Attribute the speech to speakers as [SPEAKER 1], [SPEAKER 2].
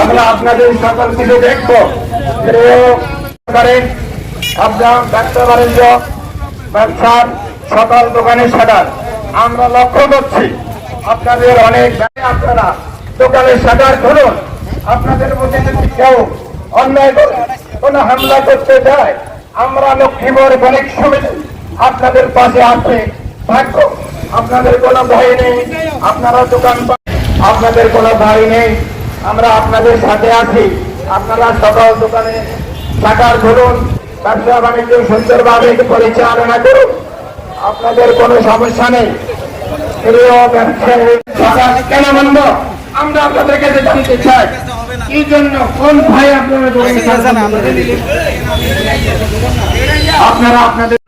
[SPEAKER 1] আমরা আপনাদের সকল কিছু দেখব। আপনার ব্যবসা বাণিজ্য সকল দোকানের শাটার। আমরা লক্ষ্য করছি আপনাদের অনেক আপনারা দোকানের শাটার ধরুন আপনাদের মধ্যে যদি কেউ অন্যায় করে, কোনো হামলা করতে যায়, আমরা লক্ষ্মীপুর বণিক সমিতি আপনাদের পাশে আছে। ভাগ্য আপনাদের কোনো ভয় নেই। আপনারা দোকান আপনাদের কোনো ভয় নেই। আমরা আপনাদের সাথে আছি। আপনারা সকল দোকানে শাটার ধরুন, ব্যবসা বাণিজ্য সুন্দরভাবে পরিচালনা করুন। আপনাদের কোনো সমস্যা নেই। কেন আমরা আপনাদের কাছে চাই জন্য, কোন? আপনারা আপনাদের